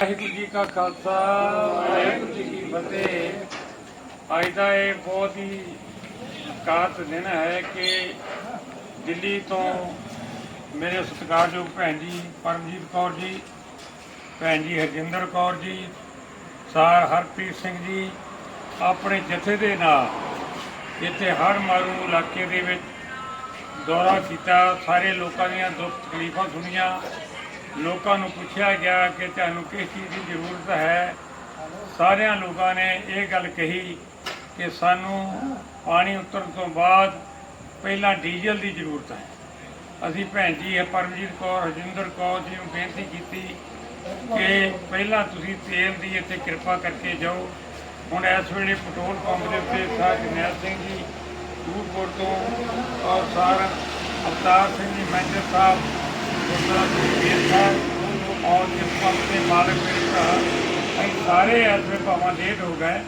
ਵਾਹਿਗੁਰੂ ਜੀ ਕਾ ਖਾਲਸਾ, ਵਾਹਿਗੁਰੂ ਜੀ ਕੀ ਫਤਿਹ। ਅੱਜ ਦਾ ਇਹ ਬਹੁਤ ਹੀ ਕਾਤ ਦਿਨ ਹੈ ਕਿ ਦਿੱਲੀ ਤੋਂ ਮੇਰੇ ਸਤਿਕਾਰਯੋਗ ਭੈਣ ਜੀ ਪਰਮਜੀਤ ਕੌਰ ਜੀ, ਭੈਣ ਜੀ ਹਰਜਿੰਦਰ ਕੌਰ ਜੀ ਸਾਰ ਹਰਪ੍ਰੀਤ ਸਿੰਘ ਜੀ, ਆਪਣੇ ਜਥੇ ਦੇ ਨਾਲ ਇੱਥੇ ਹਰ ਮਾਰੂ ਇਲਾਕੇ ਦੇ ਵਿੱਚ ਦੌਰਾ ਕੀਤਾ, ਸਾਰੇ ਲੋਕਾਂ ਦੀਆਂ ਦੁੱਖ ਤਕਲੀਫਾਂ ਸੁਣੀਆਂ। ਲੋਕਾਂ ਨੂੰ ਪੁੱਛਿਆ ਗਿਆ ਕਿ ਤੁਹਾਨੂੰ ਕਿਸ ਚੀਜ਼ ਦੀ ਜ਼ਰੂਰਤ ਹੈ। ਸਾਰਿਆਂ ਲੋਕਾਂ ਨੇ ਇਹ ਗੱਲ ਕਹੀ ਕਿ ਸਾਨੂੰ ਪਾਣੀ ਉਤਰਨ ਤੋਂ ਬਾਅਦ ਪਹਿਲਾਂ ਡੀਜ਼ਲ ਦੀ ਜ਼ਰੂਰਤ ਹੈ। ਅਸੀਂ ਭੈਣ ਜੀ ਹੈ ਪਰਮਜੀਤ ਕੌਰ, ਹਰਜਿੰਦਰ ਕੌਰ ਜੀ ਨੂੰ ਬੇਨਤੀ ਕੀਤੀ ਕਿ ਪਹਿਲਾਂ ਤੁਸੀਂ ਤੇਲ ਦੀ ਇੱਥੇ ਕਿਰਪਾ ਕਰਕੇ ਜਾਓ। ਹੁਣ ਇਸ ਵੇਲੇ ਪੈਟਰੋਲ ਪੰਪ ਦੇ ਉੱਤੇ ਸਾਹ ਜਨੈਲ ਸਿੰਘ ਜੀ, ਦੂਰਪੁਰ ਤੋਂ ਔਰ ਸਾਰ ਅਵਤਾਰ ਸਿੰਘ ਜੀ, ਮੈਨੇਜਰ ਸਾਹਿਬ ਗੁਰਦੁਆਰਾ ਸ੍ਰੀ ਬੇਰ ਸਾਹਿਬ ਔਰ ਜਿਸ ਪੰਥ ਦੇ ਮਾਲਕ ਮੇਰੇ ਭਰਾ ਅਸੀਂ ਸਾਰੇ ਇਸ ਵੇਲੇ ਭਾਵਾਂ ਲੇਟ ਹੋ ਗਏ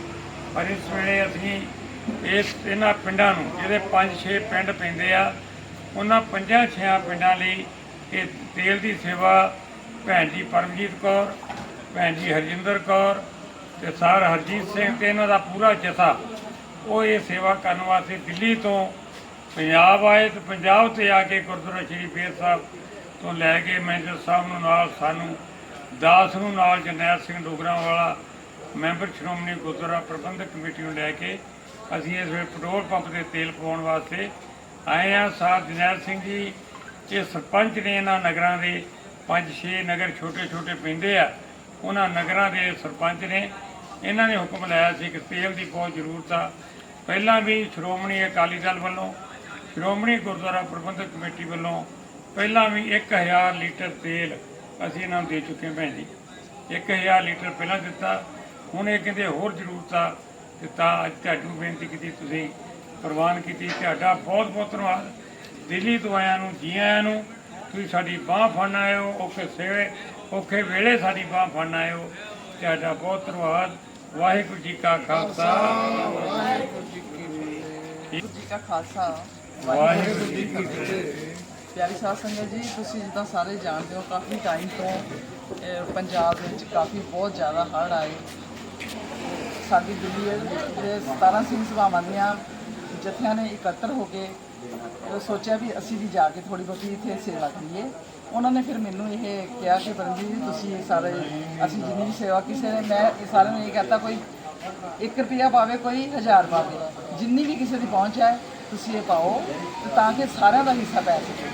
ਪਰ ਇਸ ਵੇਲੇ ਅਸੀਂ ਇਸ ਇਹਨਾਂ ਪਿੰਡਾਂ ਨੂੰ ਜਿਹੜੇ 5-6 ਪਿੰਡ ਪੈਂਦੇ ਆ ਉਹਨਾਂ ਪੰਜਾਂ ਛਿਆਂ ਪਿੰਡਾਂ ਲਈ ਇਹ ਤੇਲ ਦੀ ਸੇਵਾ ਭੈਣ ਜੀ ਪਰਮਜੀਤ ਕੌਰ ਭੈਣ ਜੀ ਹਰਜਿੰਦਰ ਕੌਰ ਤੇ ਸਰ ਹਰਜੀਤ ਸਿੰਘ ਤੇ ਇਹਨਾਂ ਦਾ ਪੂਰਾ ਜਥਾ ਉਹ ਇਹ ਸੇਵਾ ਕਰਨ ਵਾਸਤੇ ਦਿੱਲੀ ਤੋਂ ਪੰਜਾਬ ਆਏ ਤੇ ਪੰਜਾਬ ਤੇ ਆ ਕੇ ਗੁਰਦੁਆਰਾ ਸ਼੍ਰੀ ਬੇਰ ਸਾਹਿਬ ਤੋਂ ਲੈ ਕੇ ਮੈਨੇਜਰ ਸਾਹਿਬ ਨੂੰ ਨਾਲ ਸਾਨੂੰ, ਦਾਸ ਨੂੰ ਨਾਲ ਜਰਨੈਲ ਸਿੰਘ ਡੋਗਰਾ ਵਾਲਾ ਮੈਂਬਰ ਸ਼੍ਰੋਮਣੀ ਗੁਰਦੁਆਰਾ ਪ੍ਰਬੰਧਕ ਕਮੇਟੀ ਨੂੰ ਲੈ ਕੇ ਅਸੀਂ ਇਸ ਵੇਲੇ ਪੈਟਰੋਲ ਪੰਪ ਤੇ ਤੇਲ ਪਵਾਉਣ ਵਾਸਤੇ ਆਏ ਆ ਸਾਹਿਬ ਜਰਨੈਲ ਸਿੰਘ ਜੀ, ਇਹ ਸਰਪੰਚ ਨੇ ਇਹਨਾਂ ਨਗਰਾਂ ਦੇ ਪੰਜ ਛੇ ਨਗਰ ਛੋਟੇ ਛੋਟੇ ਪੈਂਦੇ ਆ, ਉਹਨਾਂ ਨਗਰਾਂ ਦੇ ਸਰਪੰਚ ਨੇ। ਇਹਨਾਂ ਨੇ ਹੁਕਮ ਲਾਇਆ ਸੀ ਕਿ ਤੇਲ ਦੀ ਬਹੁਤ ਜ਼ਰੂਰਤ ਆ। ਪਹਿਲਾਂ ਵੀ ਸ਼੍ਰੋਮਣੀ ਅਕਾਲੀ ਦਲ ਵੱਲੋਂ, ਸ਼੍ਰੋਮਣੀ ਗੁਰਦੁਆਰਾ ਪ੍ਰਬੰਧਕ ਕਮੇਟੀ ਵੱਲੋਂ ਪਹਿਲਾਂ ਵੀ 1000 ਲੀਟਰ ਤੇਲ ਅਸੀਂ ਇਹਨਾਂ ਨੂੰ ਦੇ ਚੁੱਕੇ ਹਾਂ ਭੈਣ ਜੀ। 1000 ਲੀਟਰ ਪਹਿਲਾਂ ਦਿੱਤਾ ਹੁਣ ਇਹ ਕਹਿੰਦੇ ਹੋਰ ਜ਼ਰੂਰਤ ਆ ਦਿੱਤਾ। ਅੱਜ ਤੁਹਾਨੂੰ ਬੇਨਤੀ ਕੀਤੀ ਤੁਸੀਂ ਪ੍ਰਵਾਨ ਕੀਤੀ। ਤੁਹਾਡਾ ਬਹੁਤ ਬਹੁਤ ਧੰਨਵਾਦ। ਦਿੱਲੀ ਤੋਂ ਆਇਆਂ ਨੂੰ ਜੀ ਆਇਆਂ ਨੂੰ ਤੁਸੀਂ ਸਾਡੀ ਬਾਹ ਫੜਨ ਆਏ ਹੋ ਔਖੇ ਸੇਵੇ ਔਖੇ ਵੇਲੇ ਸਾਡੀ ਬਾਹ ਫੜਨ ਆਏ ਹੋ। ਤੁਹਾਡਾ ਬਹੁਤ ਧੰਨਵਾਦ। ਵਾਹਿਗੁਰੂ ਜੀ ਕਾ ਖਾਲਸਾ। ਵਾਹਿਗੁਰੂ ਜੀ ਕਾ ਖਾਲਸਾ। ਵਾਹਿਗੁਰੂ ਜੀ ਕੀ ਫਤਿਹ। ਪਿਆਰੀ ਸਾਧ ਸੰਗਤ ਜੀ, ਤੁਸੀਂ ਜਿੱਦਾਂ ਸਾਰੇ ਜਾਣਦੇ ਹੋ, ਕਾਫੀ ਟਾਈਮ ਤੋਂ ਪੰਜਾਬ ਵਿੱਚ ਕਾਫੀ ਬਹੁਤ ਜ਼ਿਆਦਾ ਹੜ੍ਹ ਆਏ। ਸਾਡੀ ਦਿੱਲੀ ਦੇ 17 ਸਿੰਘ ਸਭਾਵਾਂ ਦੀਆਂ ਜਥਿਆਂ ਨੇ ਇਕੱਤਰ ਹੋ ਕੇ ਸੋਚਿਆ ਵੀ ਅਸੀਂ ਵੀ ਜਾ ਕੇ ਥੋੜੀ ਬਹੁਤੀ ਇੱਥੇ ਸੇਵਾ ਕਰੀਏ। ਉਹਨਾਂ ਨੇ ਫਿਰ ਮੈਨੂੰ ਇਹ ਕਿਹਾ ਕਿ ਪਰਮਜੀਤ ਜੀ, ਤੁਸੀਂ ਸਾਰੇ, ਅਸੀਂ ਜਿੰਨੀ ਵੀ ਸੇਵਾ ਕਿਸੇ ਨੇ, ਮੈਂ ਇਹ ਸਾਰਿਆਂ ਨੂੰ ਇਹ ਕਹਤਾ, ਕੋਈ 1 ਰੁਪਿਆ ਪਾਵੇ, ਕੋਈ 1000 ਪਾਵੇ। ਜਿੰਨੀ ਵੀ ਕਿਸੇ ਦੀ ਪਹੁੰਚ ਹੈ, ਤੁਸੀਂ ਇਹ ਪਾਓ, ਤਾਂ ਕਿ ਸਾਰਿਆਂ ਦਾ ਹਿੱਸਾ ਪੈ ਸਕੇ।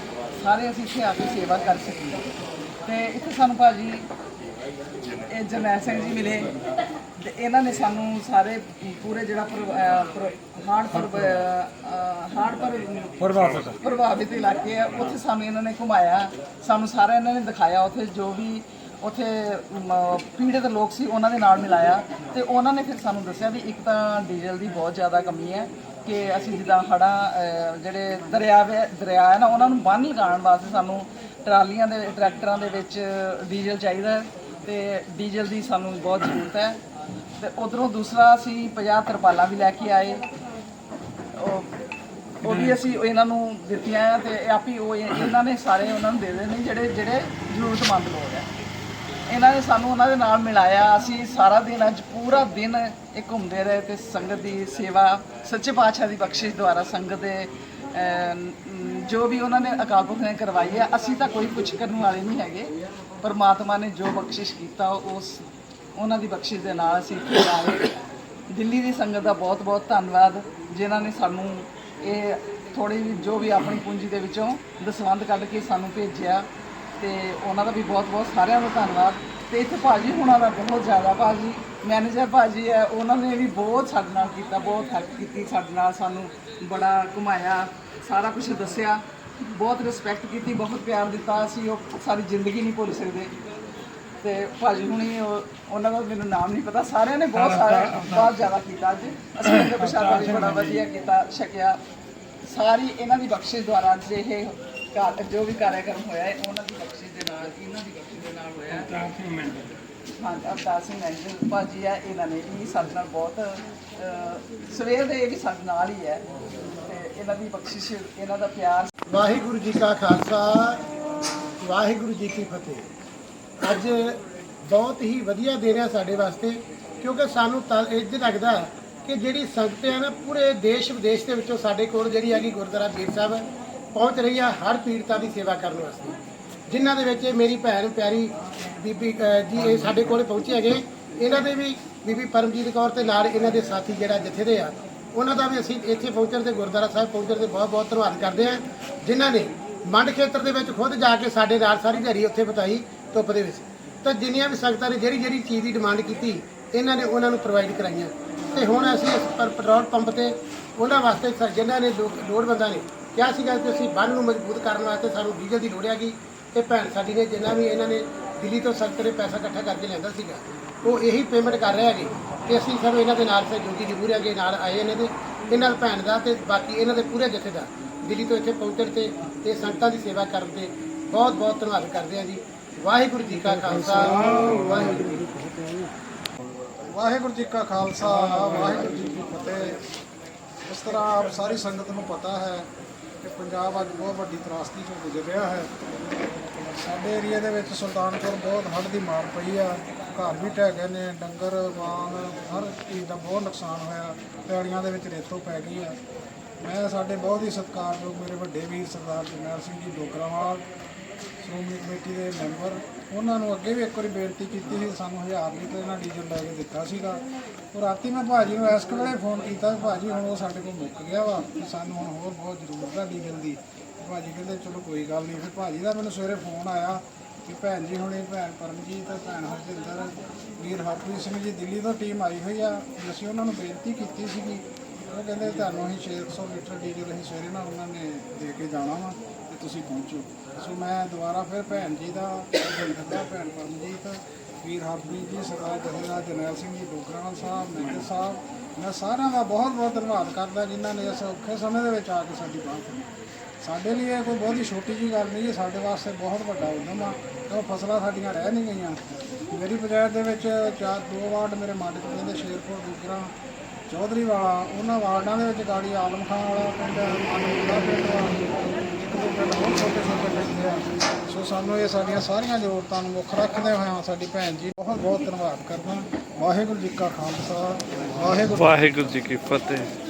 ਸਾਰੇ ਅਸੀਂ ਇੱਥੇ ਆ ਕੇ ਸੇਵਾ ਕਰ ਸਕੀਏ। ਤੇ ਇੱਥੇ ਸਾਨੂੰ ਭਾਜੀ ਇਹ ਜਰਨੈਲ ਸਿੰਘ ਜੀ ਮਿਲੇ ਤੇ ਇਹਨਾਂ ਨੇ ਸਾਨੂੰ ਸਾਰੇ ਪੂਰੇ ਜਿਹੜਾ ਪਰ ਹਾਰਡ ਪਰ ਪ੍ਰਭਾਵਿਤ। ਪ੍ਰਭਾਵਿਤ ਇਲਾਕੇ ਆ ਉੱਥੇ ਸਾਨੂੰ ਇਹਨਾਂ ਨੇ ਘੁਮਾਇਆ ਸਾਨੂੰ ਸਾਰਾ ਇਹਨਾਂ ਨੇ ਦਿਖਾਇਆ ਉੱਥੇ ਜੋ ਵੀ ਉੱਥੇ ਪੀੜਤ ਲੋਕ ਸੀ, ਉਹਨਾਂ ਦੇ ਨਾਲ ਮਿਲਾਇਆ ਤੇ ਉਹਨਾਂ ਨੇ ਫਿਰ ਸਾਨੂੰ ਦੱਸਿਆ ਵੀ ਇੱਕ ਤਾਂ ਡੀਜ਼ਲ ਦੀ ਬਹੁਤ ਜ਼ਿਆਦਾ ਕਮੀ ਹੈ ਕਿ ਅਸੀਂ ਜਿੱਦਾਂ ਹੜ੍ਹਾਂ ਜਿਹੜੇ ਦਰਿਆ ਵੇ, ਦਰਿਆ ਹੈ ਨਾ, ਉਹਨਾਂ ਨੂੰ ਬੰਨ੍ਹ ਲਗਾਉਣ ਵਾਸਤੇ ਸਾਨੂੰ ਟਰਾਲੀਆਂ ਦੇ, ਟਰੈਕਟਰਾਂ ਦੇ ਵਿੱਚ ਡੀਜ਼ਲ ਚਾਹੀਦਾ ਹੈ ਤੇ ਡੀਜ਼ਲ ਦੀ ਸਾਨੂੰ ਬਹੁਤ ਜ਼ਰੂਰਤ ਹੈ। ਤੇ ਉਧਰੋਂ ਦੂਸਰਾ ਅਸੀਂ 50 ਤਰਪਾਲਾਂ ਵੀ ਲੈ ਕੇ ਆਏ। ਉਹ ਵੀ ਅਸੀਂ ਇਹਨਾਂ ਨੂੰ ਦਿੱਤੀਆਂ ਆ ਤੇ ਇਹ ਆਪੀ ਉਹ ਇਹਨਾਂ ਨੇ ਸਾਰੇ ਉਹਨਾਂ ਨੂੰ ਦੇ ਦੇਣੇ ਜਿਹੜੇ ਜਿਹੜੇ ਜ਼ਰੂਰਤਮੰਦ ਲੋਕ ਇਹਨਾਂ ਨੇ ਸਾਨੂੰ ਉਹਨਾਂ ਦੇ ਨਾਲ ਮਿਲਾਇਆ। ਅਸੀਂ ਸਾਰਾ ਦਿਨ ਅੱਜ ਪੂਰਾ ਦਿਨ ਇਹ ਘੁੰਮਦੇ ਰਹੇ ਤੇ ਸੰਗਤ ਦੀ ਸੇਵਾ, ਸੱਚੇ ਪਾਤਸ਼ਾਹ ਦੀ ਬਖਸ਼ਿਸ਼ ਦੁਆਰਾ ਸੰਗਤ ਦੇ ਜੋ ਵੀ ਉਹਨਾਂ ਨੇ ਅਕਾਲ ਪੁਰਖ ਨੇ ਕਰਵਾਈ ਹੈ, ਅਸੀਂ ਤਾਂ ਕੋਈ ਕੁਝ ਕਰਨ ਵਾਲੇ ਨਹੀਂ ਹੈਗੇ। ਪਰਮਾਤਮਾ ਨੇ ਜੋ ਬਖਸ਼ਿਸ਼ ਕੀਤਾ, ਉਸ, ਉਹਨਾਂ ਦੀ ਬਖਸ਼ਿਸ਼ ਦੇ ਨਾਲ ਅਸੀਂ ਇੱਥੇ ਆਏ ਦਿੱਲੀ ਦੀ ਸੰਗਤ ਦਾ ਬਹੁਤ ਬਹੁਤ ਧੰਨਵਾਦ, ਜਿਨ੍ਹਾਂ ਨੇ ਸਾਨੂੰ ਇਹ ਥੋੜੀ ਜੋ ਵੀ ਆਪਣੀ ਪੂੰਜੀ ਦੇ ਵਿੱਚੋਂ ਦਸਵੰਦ ਕੱਢ ਕੇ ਸਾਨੂੰ ਭੇਜਿਆ। ਤੇ ਉਹਨਾਂ ਦਾ ਵੀ ਬਹੁਤ ਬਹੁਤ ਸਾਰਿਆਂ ਦਾ ਧੰਨਵਾਦ। ਤੇ ਇੱਥੇ ਭਾਜੀ ਹੁਣਾਂ ਦਾ ਬਹੁਤ ਜ਼ਿਆਦਾ ਭਾਜੀ ਮੈਨੇਜਰ ਭਾਜੀ ਹੈ ਉਹਨਾਂ ਨੇ ਵੀ ਬਹੁਤ ਸਾਡੇ ਨਾਲ ਕੀਤਾ ਬਹੁਤ ਹੈਲਪ ਕੀਤੀ ਸਾਡੇ ਨਾਲ ਸਾਨੂੰ ਬੜਾ ਘੁਮਾਇਆ ਸਾਰਾ ਕੁਝ ਦੱਸਿਆ ਬਹੁਤ ਰਿਸਪੈਕਟ ਕੀਤੀ ਬਹੁਤ ਪਿਆਰ ਦਿੱਤਾ ਅਸੀਂ ਉਹ ਸਾਰੀ ਜ਼ਿੰਦਗੀ ਨਹੀਂ ਭੁੱਲ ਸਕਦੇ। ਤੇ ਭਾਜੀ ਹੁਣੀ ਉਹ- ਉਹਨਾਂ ਦਾ ਮੈਨੂੰ ਨਾਮ ਨਹੀਂ ਪਤਾ ਸਾਰਿਆਂ ਨੇ ਬਹੁਤ ਸਾਰਾ ਬਹੁਤ ਜ਼ਿਆਦਾ ਕੀਤਾ ਅੱਜ। ਅਸੀਂ ਲੰਗਰ ਪ੍ਰਸ਼ਾਦਾ ਵੀ ਬੜਾ ਵਧੀਆ ਕੀਤਾ ਛਕਿਆ। ਸਾਰੀ ਇਹਨਾਂ ਦੀ ਬਖਸ਼ਿਸ਼ ਦੁਆਰਾ ਅੱਜ ਇਹ ਕਾ- ਜੋ ਵੀ ਕਾਰਿਆਕਰਮ ਹੋਇਆ ਹੈ ਉਹਨਾਂ ਦੀ ਬਖਸ਼ਿਸ਼ ਦੇ ਨਾਲ ਇਹਨਾਂ ਦੀ ਬਖਸ਼ਿਸ਼ ਦੇ ਨਾਲ ਹੋਇਆ ਹੈ। ਹਾਂ ਅਵਤਾਰ ਸਿੰਘ ਮੈਨੇਜਰ ਭਾਜੀ ਹੈ ਇਹਨਾਂ ਨੇ ਵੀ ਸਾਡੇ ਨਾਲ ਬਹੁਤ ਅਹ, ਸਵੇਰ ਦੇ ਇਹ ਵੀ ਸਾਡੇ ਨਾਲ ਹੀ ਹੈ। ਤੇ ਇਹਨਾਂ ਦੀ ਬਖਸ਼ਿਸ਼ ਇਹਨਾਂ ਦਾ ਪਿਆਰ। ਵਾਹਿਗੁਰੂ ਜੀ ਕਾ ਖਾਲਸਾ ਵਾਹਿਗੁਰੂ ਜੀ ਕੀ ਫਤਿਹ। ਅੱਜ ਬਹੁਤ ਹੀ ਵਧੀਆ ਦਿਨ ਆ ਸਾਡੇ ਵਾਸਤੇ ਕਿਉਂਕਿ ਸਾਨੂੰ ਤਾਂ ਇੰਜ ਲੱਗਦਾ ਕਿ ਜਿਹੜੀ ਸੰਗਤ ਹੈ ਨਾ ਪੂਰੇ ਦੇਸ਼ ਵਿਦੇਸ਼ ਦੇ ਵਿੱਚੋਂ ਸਾਡੇ ਕੋਲ ਜਿਹੜੀ ਹੈਗੀ ਗੁਰਦੁਆਰਾ ਬੀਰ ਸਾਹਿਬ ਪਹੁੰਚ ਰਹੀ ਆ ਹਰ ਪੀੜਤਾਂ ਦੀ ਸੇਵਾ ਕਰਨ ਵਾਸਤੇ। ਜਿਨ੍ਹਾਂ ਦੇ ਵਿੱਚ ਇਹ ਮੇਰੀ ਭੈਣ ਪਿਆਰੀ ਬੀਬੀ ਅਹ, ਜੀ ਇਹ ਸਾਡੇ ਕੋਲ ਪਹੁੰਚੇ ਹੈਗੇ। ਇਹਨਾਂ ਦੇ ਵੀ ਬੀਬੀ ਪਰਮਜੀਤ ਕੌਰ ਤੇ ਨਾਲ ਇਹਨਾਂ ਦੇ ਸਾਥੀ ਜਿਹੜਾ ਜਿੱਥੇ ਦੇ ਆ ਉਹਨਾਂ ਦਾ ਵੀ ਅਸੀਂ ਇੱਥੇ ਪਹੁੰਚਣ ਤੇ ਗੁਰਦੁਆਰਾ ਸਾਹਿਬ ਪਹੁੰਚਣ ਤੇ ਬਹੁਤ ਬਹੁਤ ਧੰਨਵਾਦ ਕਰਦੇ ਹਾਂ ਜਿਨ੍ਹਾਂ ਨੇ ਮੰਡ ਖੇਤਰ ਦੇ ਵਿੱਚ ਖੁਦ ਜਾ ਕੇ ਸਾਡੇ ਨਾਲ ਸਾਰੀ ਦਿਹਾੜੀ ਉੱਥੇ ਬਿਤਾਈ ਧੁੱਪ ਦੇ ਵਿੱਚ। ਤਾਂ ਜਿੰਨੀਆਂ ਵੀ ਸੰਗਤਾਂ ਨੇ ਜਿਹੜੀ ਜਿਹੜੀ ਚੀਜ਼ ਦੀ ਡਿਮਾਂਡ ਕੀਤੀ ਇਹਨਾਂ ਨੇ ਉਹਨਾਂ ਨੂੰ ਪ੍ਰੋਵਾਈਡ ਕਰਾਈਆਂ। ਤੇ ਹੁਣ ਅਸੀਂ ਇਸ ਪਰ- ਪੈਟਰੋਲ ਪੰਪ ਤੇ ਉਹਨਾਂ ਵਾਸਤੇ ਸਰ ਜਿਨ੍ਹਾਂ ਨੇ ਲੋਕ ਲੋੜਵੰਦਾਂ ਨੇ ਕਿਹਾ ਸੀਗਾ ਕਿ ਅਸੀਂ ਬੰਨ ਨੂੰ ਮਜ਼ਬੂਤ ਕਰਨ ਵਾਸਤੇ ਸਾਨੂੰ ਡੀਜ਼ਲ ਦੀ ਲੋੜ ਹੈਗੀ ਤੇ ਭੈਣ ਸਾਡੀ ਨੇ ਜਿੰਨਾ ਵੀ ਇਹਨਾਂ ਨੇ ਦਿੱਲੀ ਤੋਂ ਸੰਗਤ ਨੇ ਪੈਸਾ ਇਕੱਠਾ ਕਰਕੇ ਲਿਆਂਦਾ ਸੀਗਾ, ਉਹ ਇਹੀ ਪੇਮੈਂਟ ਕਰ ਰਿਹਾ ਹੈਗੇ ਤੇ ਅਸੀਂ ਸਭ ਇਹਨਾਂ ਦੇ ਨਾਲ ਸਹਿਯੋਗੀ ਜ਼ਰੂਰ ਹੈਗੇ, ਨਾਲ ਆਏ ਇਹਨਾਂ ਦੇ, ਇਹਨਾਂ ਭੈਣ ਦਾ ਤੇ ਬਾਕੀ ਇਹਨਾਂ ਦੇ ਪੂਰੇ ਜਥੇ ਦਾ ਦਿੱਲੀ ਤੋਂ ਇੱਥੇ ਪਹੁੰਚਣ ਤੇ ਤੇ ਸੰਗਤਾਂ ਦੀ ਸੇਵਾ ਕਰਨ ਤੇ ਬਹੁਤ ਬਹੁਤ ਧੰਨਵਾਦ ਕਰਦੇ ਹਾਂ ਜੀ। ਵਾਹਿਗੁਰੂ ਜੀ ਕਾ ਖਾਲਸਾ, ਵਾਹਿਗੁਰੂ ਜੀ ਕੀ ਫਤਿਹ। ਵਾਹਿਗੁਰੂ ਜੀ ਕਾ ਖਾਲਸਾ, ਵਾਹਿਗੁਰੂ ਜੀ ਕੀ ਫਤਿਹ। ਇਸ ਤਰ੍ਹਾਂ ਆਪ ਸਾਰੀ ਸੰਗਤ ਨੂੰ ਪਤਾ ਹੈ ਕਿ ਪੰਜਾਬ ਅੱਜ ਬਹੁਤ ਵੱਡੀ ਤਰਾਸਦੀ 'ਚੋਂ ਗੁਜ਼ਰ ਰਿਹਾ ਹੈ। ਸਾਡੇ ਏਰੀਆ ਦੇ ਵਿੱਚ ਸੁਲਤਾਨਪੁਰ ਬਹੁਤ ਹੜ੍ਹ ਦੀ ਮਾਰ ਪਈ ਆ। ਘਰ ਵੀ ਢਹਿ ਗਏ ਨੇ, ਡੰਗਰ ਵਾਂਗ ਹਰ ਚੀਜ਼ ਦਾ ਬਹੁਤ ਨੁਕਸਾਨ ਹੋਇਆ। ਪੈੜੀਆਂ ਦੇ ਵਿੱਚ ਰੇਤੋਂ ਪੈ ਗਈ ਆ। ਮੈਂ ਸਾਡੇ ਬਹੁਤ ਹੀ ਸਤਿਕਾਰਯੋਗ ਮੇਰੇ ਵੱਡੇ ਵੀਰ ਸਰਦਾਰ ਜਰਨੈਲ ਸਿੰਘ ਜੀ ਡੋਗਰਾਵਾਲ ਸ਼੍ਰੋਮਣੀ ਕਮੇਟੀ ਦੇ ਮੈਂਬਰ ਉਹਨਾਂ ਨੂੰ ਅੱਗੇ ਵੀ ਇੱਕ ਵਾਰੀ ਬੇਨਤੀ ਕੀਤੀ ਸੀ, ਸਾਨੂੰ 1000 ਲੀਟਰ ਇਹਨਾਂ ਡੀਜ਼ਲ ਲੈ ਕੇ ਦਿੱਤਾ ਸੀਗਾ। ਉਹ ਰਾਤੀ ਮੈਂ ਭਾਜੀ ਨੂੰ ਇਸ ਵੇਲੇ ਫੋਨ ਕੀਤਾ ਵੀ ਭਾਜੀ ਹੁਣ ਉਹ ਸਾਡੇ ਕੋਲ ਮੁੱਕ ਗਿਆ ਵਾ, ਤੇ ਸਾਨੂੰ ਹੁਣ ਹੋਰ ਬਹੁਤ ਜ਼ਰੂਰਤ ਆ ਡੀਜ਼ਲ ਦੀ। ਭਾਜੀ ਕਹਿੰਦੇ, ਚਲੋ ਕੋਈ ਗੱਲ ਨਹੀਂ। ਫਿਰ ਭਾਜੀ ਦਾ ਮੈਨੂੰ ਸਵੇਰੇ ਫੋਨ ਆਇਆ ਕਿ ਭੈਣ ਜੀ ਹੁਣੇ ਭੈਣ ਪਰਮਜੀਤ, ਭੈਣ ਹਰਜਿੰਦਰ, ਵੀਰ ਹਰਪ੍ਰੀਤ ਸਿੰਘ ਜੀ ਦਿੱਲੀ ਤੋਂ ਟੀਮ ਆਈ ਹੋਈ ਆ, ਤੇ ਅਸੀਂ ਉਹਨਾਂ ਨੂੰ ਬੇਨਤੀ ਕੀਤੀ ਸੀਗੀ। ਉਹ ਕਹਿੰਦੇ, ਤੁਹਾਨੂੰ ਅਸੀਂ 600 ਲੀਟਰ ਡੀਜ਼ਲ ਅਸੀਂ ਸਵੇਰੇ ਨਾਲ ਉਹਨਾਂ ਨੇ ਦੇ ਕੇ ਜਾਣਾ ਵਾ। ਤੁਸੀਂ ਪਹੁੰਚੋ। ਸੋ ਮੈਂ ਦੁਬਾਰਾ ਫਿਰ ਭੈਣ ਜੀ ਦਾ ਹਰਜਿੰਦਰ ਦਾ, ਭੈਣ ਪਰਮਜੀਤ, ਵੀਰ ਹਰਪ੍ਰੀਤ ਜੀ, ਸਰਦਾਰ ਜਥੇਦਾਰ ਜਰਨੈਲ ਸਿੰਘ ਜੀ ਡੋਗਰਾਵਾਲ ਸਾਹਿਬ, ਮਹਿੰਦਰ ਸਾਹਿਬ, ਮੈਂ ਸਾਰਿਆਂ ਦਾ ਬਹੁਤ ਬਹੁਤ ਧੰਨਵਾਦ ਕਰਦਾ ਜਿਨ੍ਹਾਂ ਨੇ ਇਸ ਔਖੇ ਸਮੇਂ ਦੇ ਵਿੱਚ ਆ ਕੇ ਸਾਡੀ ਬਾਹ ਫੜੀ ਸਾਡੇ ਲਈ ਇਹ ਕੋਈ ਬਹੁਤੀ ਛੋਟੀ ਜੀ ਗੱਲ ਨਹੀਂ ਹੈ, ਸਾਡੇ ਵਾਸਤੇ ਬਹੁਤ ਵੱਡਾ ਉਦਮ ਆ। ਕਿਉਂ ਫਸਲਾਂ ਸਾਡੀਆਂ ਰਹਿ ਨਹੀਂ ਗਈਆਂ। ਮੇਰੀ ਪੰਚਾਇਤ ਦੇ ਵਿੱਚ ਚਾਰ ਦੋ ਵਾਰਡ ਮੇਰੇ ਮਾਡਲ ਪਿੰਡ ਦੇ ਸ਼ੇਰਪੁਰ ਡੂਗਰਾ ਚੌਧਰੀ ਵਾਲਾ, ਉਹਨਾਂ ਵਾਰਡਾਂ ਦੇ ਵਿੱਚ ਗਾੜੀ ਆਲਮ ਖਾਨ ਵਾਲਾ ਪਿੰਡ ਅਨੂਪਾ ਪਿੰਡ ਵਾ। ਸੋ ਸਾਨੂੰ ਇਹ ਸਾਡੀਆਂ ਸਾਰੀਆਂ ਜ਼ਰੂਰਤਾਂ ਨੂੰ ਮੁੱਖ ਰੱਖਦੇ ਹੋਏ ਸਾਡੀ ਭੈਣ ਜੀ ਬਹੁਤ ਬਹੁਤ ਧੰਨਵਾਦ ਕਰਦਾ। ਵਾਹਿਗੁਰੂ ਜੀ ਕਾ ਖਾਲਸਾ, ਵਾਹਿਗੁਰੂ ਵਾਹਿਗੁਰੂ ਜੀ ਕੀ ਫਤਿਹ।